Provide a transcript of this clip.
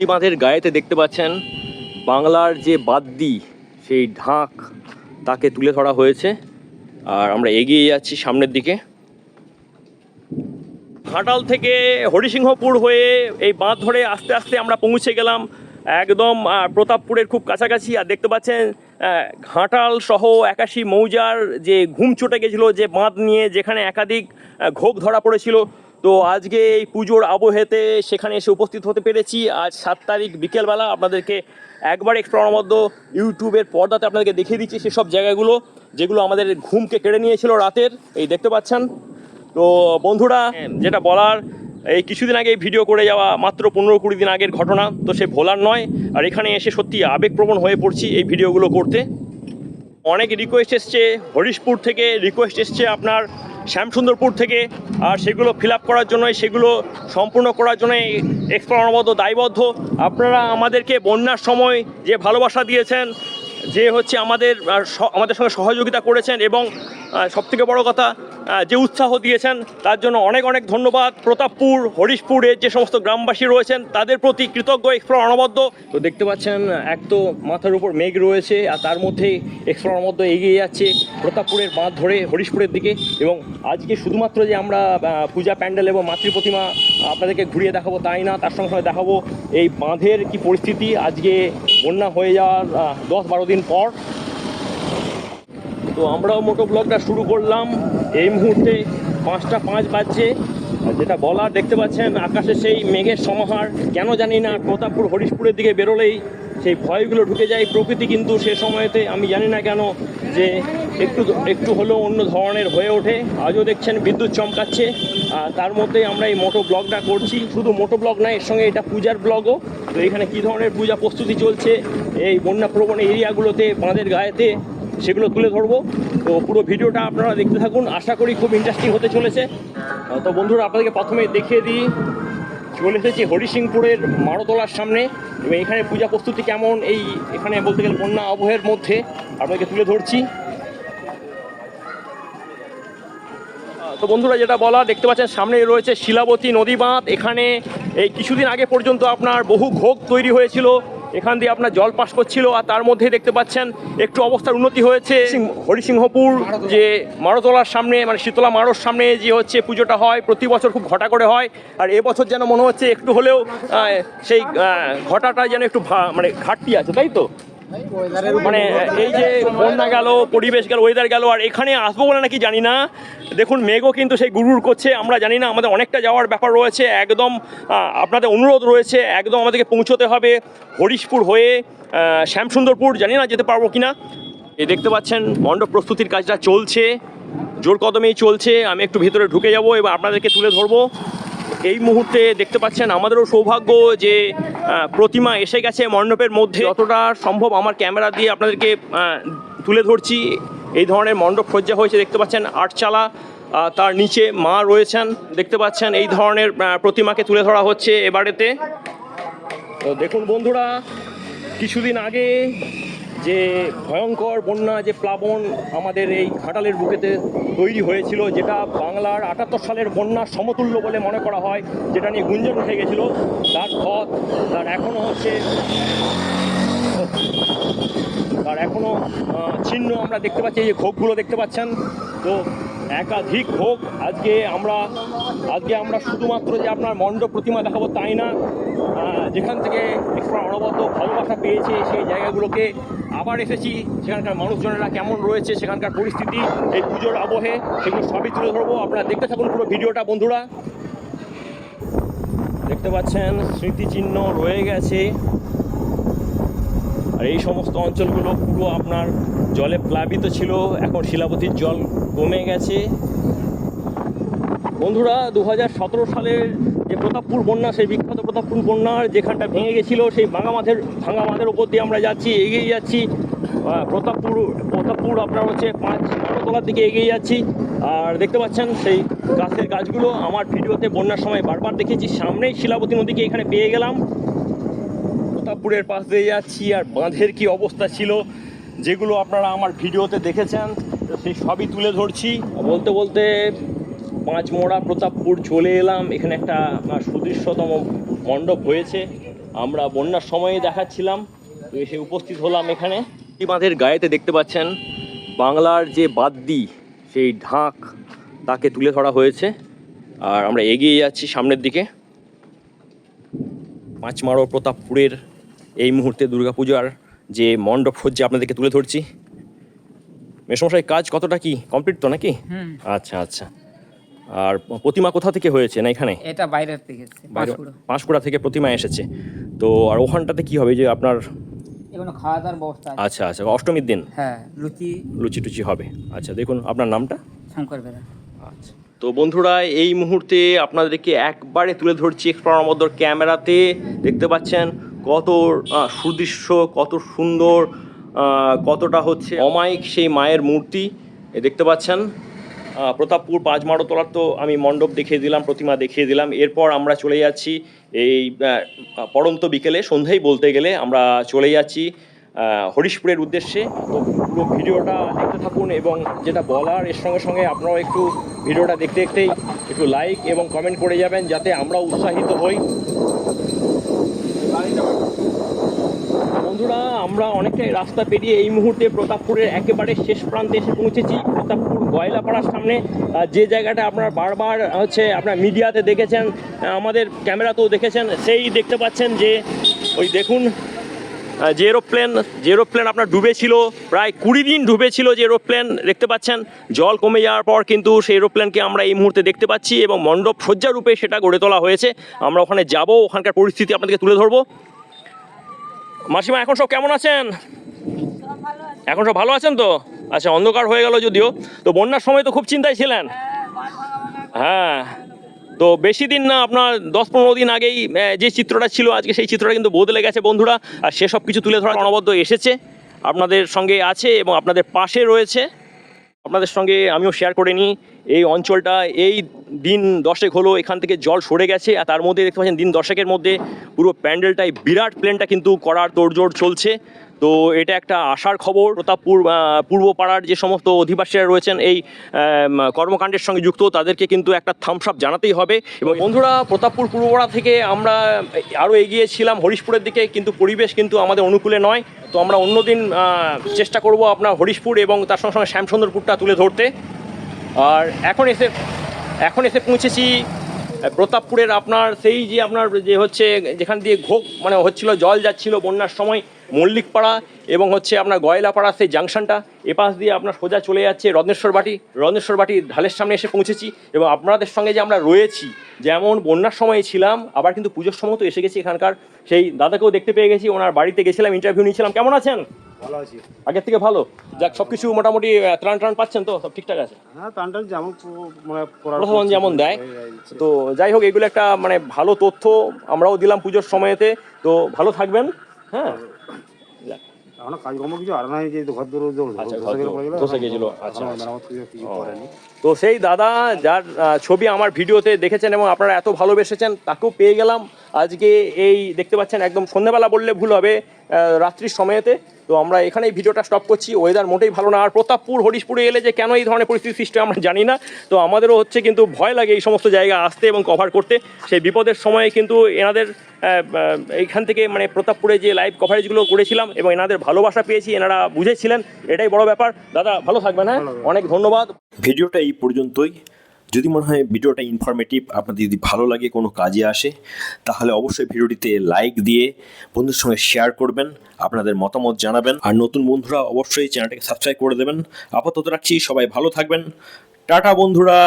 এই বাঁধের গায়েতে দেখতে পাচ্ছেন বাংলার যে বাদ্যি সেই ঢাক তাকে তুলে ধরা হয়েছে। আর আমরা এগিয়ে যাচ্ছি সামনের দিকে। ঘাটাল থেকে হরিসিংহপুর হয়ে এই বাঁধ ধরে আস্তে আস্তে আমরা পৌঁছে গেলাম একদম প্রতাপপুরের খুব কাছাকাছি। আর দেখতে পাচ্ছেন ঘাটাল সহ একাশি মৌজার যে ঘুম চটে গেছিল যে বাঁধ নিয়ে, যেখানে একাধিক ঘোগ ধরা পড়েছিল তো আজকে এই পুজোর আবহেতে সেখানে এসে উপস্থিত হতে পেরেছি। আজ সাত তারিখ বিকেলবেলা আপনাদেরকে একবার এক্সপ্লোর মধ্যে ইউটিউবের পর্দাতে আপনাদেরকে দেখিয়ে দিচ্ছি সেসব জায়গাগুলো, যেগুলো আমাদের ঘুমকে কেড়ে নিয়েছিল রাতের, এই দেখতে পাচ্ছেন। তো বন্ধুরা, যেটা বলার, এই কিছুদিন আগে ভিডিও করে যাওয়া, মাত্র পনেরো কুড়ি দিন আগের ঘটনা, তো সে ভোলার নয়। আর এখানে এসে সত্যি আবেগপ্রবণ হয়ে পড়ছি এই ভিডিওগুলো করতে। অনেক রিকোয়েস্ট এসছে, হরিশপুর থেকে রিকোয়েস্ট এসছে আপনার। শ্যামসুন্দরপুর থেকে, আর সেগুলো ফিল করার জন্য সেগুলো সম্পূর্ণ করার জন্য এক্সপ্লোরবদ্ধ দায়বদ্ধ। আপনারা আমাদেরকে বন্যার সময় যে ভালোবাসা দিয়েছেন, যে হচ্ছে আমাদের আমাদের সঙ্গে সহযোগিতা করেছেন এবং সবথেকে বড় কথা যে উৎসাহ দিয়েছেন, তার জন্য অনেক অনেক ধন্যবাদ। প্রতাপপুর হরিশপুরের যে সমস্ত গ্রামবাসী রয়েছেন, তাদের প্রতি কৃতজ্ঞ এক্সপ্লোর অনবদ্য। তো দেখতে পাচ্ছেন, এক তো মাথার উপর মেঘ রয়েছে, আর তার মধ্যে এক্সপ্লোর মধ্যে এগিয়ে যাচ্ছে প্রতাপপুরের বাঁধ ধরে হরিশপুরের দিকে। এবং আজকে শুধুমাত্র যে আমরা পূজা প্যান্ডেল এবং মাতৃ প্রতিমা আপনাদেরকে ঘুরিয়ে দেখাবো তাই না, তার সঙ্গে সঙ্গে দেখাবো এই বাঁধের কি পরিস্থিতি। আজকে বন্যা হয়ে যাওয়ার দশ বারো দিন পর তো আমরাও মোটো ব্লগটা শুরু করলাম। এই মুহূর্তে পাঁচটা পাঁচ বাজছে। যেটা বলা দেখতে পাচ্ছেন, আকাশে সেই মেঘের সমাহার। কেন জানি না, প্রতাপপুর হরিশপুরের দিকে বেরোলেই সেই ভয়গুলো ঢুকে যায়। প্রকৃতি কিন্তু সে সময়তে, আমি জানি না কেন, যে একটু একটু হলেও অন্য ধরনের হয়ে ওঠে। আজও দেখছেন বিদ্যুৎ চমকাচ্ছে। আর তার মধ্যে আমরা এই মোটো ব্লগটা করছি। শুধু মোটো ব্লগ নয় এর সঙ্গে এটা পূজার ব্লগও। তো এখানে কী ধরনের পূজা প্রস্তুতি চলছে, এই বন্যা প্রবণ এরিয়াগুলোতে, বাঁধের গায়েতে সেগুলো তুলে ধরবো। তো পুরো ভিডিওটা আপনারা দেখতে থাকুন। আশা করি খুব ইন্টারেস্টিং হতে চলেছে। তো বন্ধুরা, আপনাদেরকে প্রথমে দেখিয়ে দিই। চলে এসেছি হরিসিংপুরের মারোতলার সামনে। এবং এখানে পূজা প্রস্তুতি কেমন? এই এখানে বলতে গেলে বন্যা আবহের মধ্যে আপনাদেরকে তুলে ধরছি। তো বন্ধুরা, যেটা বলা দেখতে পাচ্ছেন সামনে রয়েছে শিলাবতী নদী বাঁধ এখানে এই কিছুদিন আগে পর্যন্ত আপনার বহু ঘোগ তৈরি হয়েছিল। এখান দিয়ে আপনার জল পাস করছিল আর তার মধ্যে দেখতে পাচ্ছেন একটু অবস্থার উন্নতি হয়েছে। হরিসিংহপুর যে মারতলার সামনে মানে শীতলা মারোর সামনে যে হচ্ছে পুজোটা হয় প্রতি বছর খুব ঘটা করে হয়। আর এবছর যেন মনে হচ্ছে একটু হলেও সেই ঘটাটা যেন একটু মানে ঘাটতি আছে তাই তো? মানে এই যে বন্যা গেল, পরিবেশ গেল ওয়েদার গেল, আর এখানে আসব বলে নাকি জানি না। দেখুন, মেঘও কিন্তু সেই গুরুর করছে, আমরা জানি না, আমাদের অনেকটা যাওয়ার ব্যাপার রয়েছে, একদম আপনাদের অনুরোধ রয়েছে, একদম আমাদেরকে পৌঁছতে হবে হরিশপুর হয়ে শ্যামসুন্দরপুর, জানি না যেতে পারব কিনা। এই দেখতে পাচ্ছেন মণ্ডপ প্রস্তুতির কাজটা চলছে, জোর কদমেই চলছে, আমি একটু ভিতরে ঢুকে যাব এবং আপনাদেরকে তুলে ধরবো। এই মুহূর্তে দেখতে পাচ্ছেন আমাদেরও সৌভাগ্য যে প্রতিমা এসে গেছে মণ্ডপের মধ্যে। যতটা সম্ভব আমার ক্যামেরা দিয়ে আপনাদেরকে তুলে ধরছি। এই ধরনের মণ্ডপ সজ্জা হয়েছে, দেখতে পাচ্ছেন আটচালা তার নিচে মা রয়েছেন, দেখতে পাচ্ছেন এই ধরনের প্রতিমাকে তুলে ধরা হচ্ছে এবারেতে। তো দেখুন বন্ধুরা, কিছুদিন আগে যে ভয়ঙ্কর বন্যা, যে প্লাবন আমাদের এই ঘাটালের বুকেতে তৈরি হয়েছিল, যেটা বাংলার আটাত্তর সালের বন্যার সমতুল্য বলে মনে করা হয়, যেটা নিয়ে গুঞ্জন উঠে গেছিল। তার পথ, তার এখনও হচ্ছে, তার এখনও চিহ্ন আমরা দেখতে পাচ্ছি, এই যে ক্ষোভগুলো দেখতে পাচ্ছেন। তো একাধিক হোক, আজকে আমরা আজকে আমরা শুধুমাত্র যে আপনার মণ্ডপ প্রতিমা দেখাবো তাই না যেখান থেকে একটা অনবদ্য ভালোবাসা পেয়েছে সেই জায়গাগুলোকে আবার এসেছি। সেখানকার মানুষজনেরা কেমন রয়েছে, সেখানকার পরিস্থিতি, এই পুজোর আবহে, সেগুলো সবই তুলে ধরবো। আপনারা দেখতে থাকুন পুরো ভিডিওটা, বন্ধুরা। দেখতে পাচ্ছেন, স্মৃতিচিহ্ন রয়ে গেছে। আর এই সমস্ত অঞ্চলগুলো পুরো আপনার জলে প্লাবিত ছিল, এখন শিলাবতীর জল কমে গেছে। বন্ধুরা দু হাজার সতেরো সালের যে প্রতাপপুর বন্যা, সেই বিখ্যাত প্রতাপপুর বন্যার যেখানটা ভেঙে গেছিল, সেই ভাঙা মাঠের ভাঙা মাঠের ওপর দিয়ে আমরা যাচ্ছি, এগিয়ে যাচ্ছি। প্রতাপপুর প্রতাপপুর আপনার হচ্ছে পাঁচ তলার দিকে এগিয়ে যাচ্ছি। আর দেখতে পাচ্ছেন সেই গাছের গাছগুলো, আমার ভিডিওতে বন্যার সময় বারবার দেখেছি, সামনেই শিলাবতী নদীকে এখানে পেয়ে গেলাম। প্রতাপপুরের পাশ দিয়ে যাচ্ছি আর বাঁধের কি অবস্থা ছিল যেগুলো আপনারা আমার ভিডিওতে দেখেছেন, তো সেই সবই তুলে ধরছি। বলতে বলতে পাঁচ মোড়া প্রতাপপুর চলে এলাম। এখানে একটা সুদৃশ্যতম মণ্ডপ হয়েছে। আমরা বন্যার সময়ে দেখাচ্ছিলাম, তো এসে উপস্থিত হলাম এখানে। এই বাঁধের গায়েতে দেখতে পাচ্ছেন, বাংলার যে বাদ্যি সেই ঢাক তাকে তুলে ধরা হয়েছে। আর আমরা এগিয়ে যাচ্ছি সামনের দিকে। পাঁচমারো প্রতাপপুরের এই মুহূর্তে দুর্গাপূজার যে মণ্ডপ সজ্জা আপনাদেরকে তুলে ধরছি। মেসমশাই কাজ কতটা কি? কমপ্লিট তো নাকি? আচ্ছা আচ্ছা। আর প্রতিমা কোথা থেকে হয়েছে না এখানে? এটা বাইরের থেকে পাঁশকুড়া। থেকে প্রতিমা এসেছে। তো আর ওখানটাতে কি হবে? যে আপনার এগুলো খাওয়া দাওয়ার ব্যবস্থা আচ্ছা আচ্ছা। অষ্টমীর দিন? হ্যাঁ লুচি লুচি টুচি হবে। আচ্ছা দেখুন আপনার নামটা? শঙ্কর আচ্ছা। তো বন্ধুরা এই মুহূর্তে আপনাদেরকে একবারে তুলে ধরছি এক্সপ্লোর ক্যামেরাতে। দেখতে পাচ্ছেন কত সুদৃশ্য কত সুন্দর কতটা হচ্ছে অমায়িক সেই মায়ের মূর্তি। দেখতে পাচ্ছেন প্রতাপপুর পাঁচমারো তলার তো আমি মণ্ডপ দেখিয়ে দিলাম প্রতিমা দেখিয়ে দিলাম। এরপর আমরা চলে যাচ্ছি এই আহ, পড়ন্ত বিকেলে সন্ধ্যায় বলতে গেলে আমরা চলে যাচ্ছি হরিশপুরের উদ্দেশ্যে। তো পুরো ভিডিওটা দেখতে থাকুন এবং যেটা বলার এর সঙ্গে সঙ্গে আপনারাও একটু ভিডিওটা দেখতে দেখতেই একটু লাইক এবং কমেন্ট করে যাবেন যাতে আমরা উৎসাহিত হই। বন্ধুরা, আমরা অনেকটাই রাস্তা পেরিয়ে এই মুহূর্তে প্রতাপপুরের একেবারে শেষ প্রান্তে এসে পৌঁছেছি, প্রতাপপুর গয়লাপাড়ার সামনে। যে জায়গাটা আপনারা বারবার হচ্ছে আপনার মিডিয়াতে দেখেছেন আমাদের ক্যামেরাতেও দেখেছেন, সেই দেখতে পাচ্ছেন যে, ওই দেখুন যে এরোপ্লেন যে এরোপ্লেন আপনার ডুবেছিল, প্রায় কুড়ি দিন ডুবেছিল যে এরোপ্লেন, দেখতে পাচ্ছেন? জল কমে যাওয়ার পর কিন্তু সেই এরোপ্লেনকে আমরা এই মুহূর্তে দেখতে পাচ্ছি এবং মণ্ডপ সজ্জারূপে সেটা গড়ে তোলা হয়েছে। আমরা ওখানে যাব, ওখানকার পরিস্থিতি আপনাদেরকে তুলে ধরবো। মাসিমা, এখন সব কেমন আছেন? এখন সব ভালো আছেন তো? আচ্ছা অন্ধকার হয়ে গেল যদিও। তো বন্যার সময় তো খুব চিন্তায় ছিলেন। হ্যাঁ তো বেশি দিন না, আপনার দশ পনেরো দিন আগেই যে চিত্রটা ছিল আজকে, সেই চিত্রটা কিন্তু বদলে গেছে বন্ধুরা। আর সে সব কিছু তুলে ধরা অনবদ্য এসেছে। আপনাদের সঙ্গে আছে এবং আপনাদের পাশে রয়েছে। আপনাদের সঙ্গে আমিও শেয়ার করে নিই। এই অঞ্চলটা এই দিন দশেক হলো এখান থেকে জল সরে গেছে আর তার মধ্যে দেখতে পাচ্ছেন দিন দশেকের মধ্যে পুরো প্যান্ডেলটাই, বিরাট প্লেনটা কিন্তু করার তোড়জোড় চলছে। তো এটা একটা আশার খবর। প্রতাপপুর আহ, পূর্ব পাড়ার যে সমস্ত অধিবাসীরা রয়েছেন এই কর্মকাণ্ডের সঙ্গে যুক্ত তাদেরকে কিন্তু একটা থামস আপ জানাতেই হবে। এবং বন্ধুরা প্রতাপপুর পূর্বপাড়া থেকে আমরা আরও এগিয়েছিলাম। হরিশপুরের দিকে কিন্তু পরিবেশ কিন্তু আমাদের অনুকূলে নয়। তো আমরা অন্যদিন চেষ্টা করব আপনার হরিশপুর এবং তার সঙ্গে সঙ্গে শ্যামসুন্দরপুরটা তুলে ধরতে। আর এখন এসে এখন এসে পৌঁছেছি প্রতাপপুরের আপনার সেই যে আপনার যে হচ্ছে, যেখান দিয়ে ঘোক মানে হচ্ছিল, জল যাচ্ছিল বন্যার সময়, মল্লিকপাড়া এবং হচ্ছে আপনার গয়লাপাড়া, সেই জাংশনটা, এপাশ দিয়ে আপনার সোজা চলে যাচ্ছে রত্নেশ্বর বাটি। রত্নেশ্বর বাটি ঢালের সামনে এসে পৌঁছেছি এবং আপনাদের সঙ্গে যে আমরা রয়েছি, যেমন বন্যার সময় ছিলাম, আবার কিন্তু পুজোর সময় তো এসে গেছি এখানকার। সেই দাদাকেও দেখতে পেয়ে গেছি, ওনার বাড়িতে গেছিলাম ইন্টারভিউ নিয়েছিলাম। কেমন আছেন? ভালো আছি। আগের থেকে ভালো? যাক সব কিছু মোটামুটি ত্রাণ টান পাচ্ছেন তো? সব ঠিকঠাক আছে? হ্যাঁ টান টান যেমন মানে প্রশাসন যেমন দেয়। তো যাই হোক এগুলো একটা মানে ভালো তথ্য আমরাও দিলাম পুজোর সময়তে। তো ভালো থাকবেন। হ্যাঁ? যাক, কাজকর্ম কিছু আর নাই যে ঘর দূর আচ্ছা, ধসে গেছিল, আচ্ছা, আচ্ছা। তো সেই দাদা যার ছবি আমার ভিডিওতে দেখেছেন এবং আপনারা এত ভালোবেসেছেন তাকেও পেয়ে গেলাম। আজকে এই দেখতে পাচ্ছেন একদম সন্ধ্যাবেলা বললে ভুল হবে। রাত্রির সময়েতে। তো আমরা এখানেই ভিডিওটা স্টপ করছি। ওয়েদার মোটেই ভালো না। আর প্রতাপপুর হরিশপুরে এলে যে কেন এই ধরনের পরিস্থিতি সৃষ্টি আমরা জানি না। তো আমাদেরও হচ্ছে কিন্তু ভয় লাগে এই সমস্ত জায়গা আসতে এবং কভার করতে। সেই বিপদের সময়ে কিন্তু এনাদের এইখান থেকে মানে প্রতাপপুরে যে লাইভ কভারেজগুলো করেছিলাম এবং এনাদের ভালোবাসা পেয়েছি এনারা বুঝেছিলেন। এটাই বড় ব্যাপার। দাদা ভালো থাকবেন হ্যাঁ? অনেক ধন্যবাদ। ভিডিওটা এই পর্যন্তই। যদি মনে হয় ভিডিওটা ইনফরমেটিভ আপনাদের যদি ভালো লাগে, কোনো কাজে আসে, তাহলে অবশ্যই ভিডিওটিতে লাইক দিয়ে বন্ধুর সঙ্গে শেয়ার করবেন, আপনাদের মতামত জানাবেন। আর নতুন বন্ধুরা অবশ্যই চ্যানেলটাকে সাবস্ক্রাইব করে দেবেন। আপাতত রাখছি, সবাই ভালো থাকবেন। টাটা বন্ধুরা!